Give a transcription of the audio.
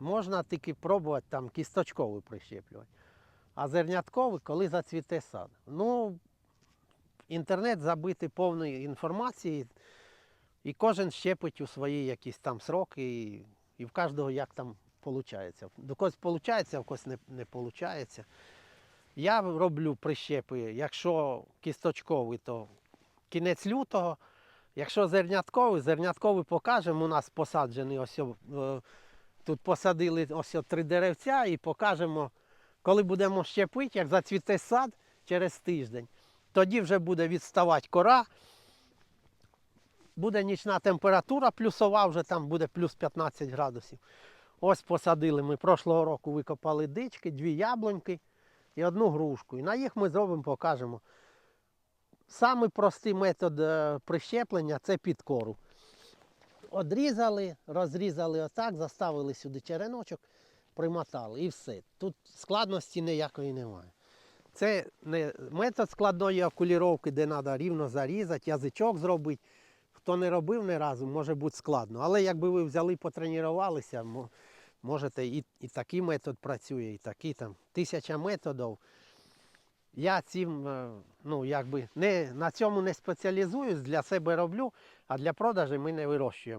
можна тільки пробувати там кісточковий прищеплювати. А зернятковий, коли зацвіте сад. Ну, інтернет забитий повною інформацією, і кожен щепить у свої якісь там сроки, і, і в кожного як там виходить. До когось виходить, а в когось не, не виходить. Я роблю прищепи, якщо кісточковий, то кінець лютого. Якщо зернятковий, зернятковий покажемо. У нас посаджений ось е, тут посадили ось три деревця і покажемо, коли будемо щепити, як зацвіте сад через тиждень. Тоді вже буде відставати кора. Буде нічна температура плюсова, вже там буде плюс 15 градусів. Ось посадили ми прошлого року викопали дички, дві яблуньки і одну грушку. І на їх ми зробимо, покажемо. Самий простий метод е, прищеплення це під кору. Одрізали, розрізали отак, заставили сюди череночок, примотали і все. Тут складності ніякої немає. Це не метод складної окуліровки, де треба рівно зарізати, язичок зробити. Хто не робив ні разу, може бути складно. Але якби ви взяли, потренувалися, можете і, і такий метод працює, і такий там тисяча методів. Я цим е, ну, якби не, на цьому не спеціалізуюсь, для себе роблю, а для продажу ми не вирощуємо.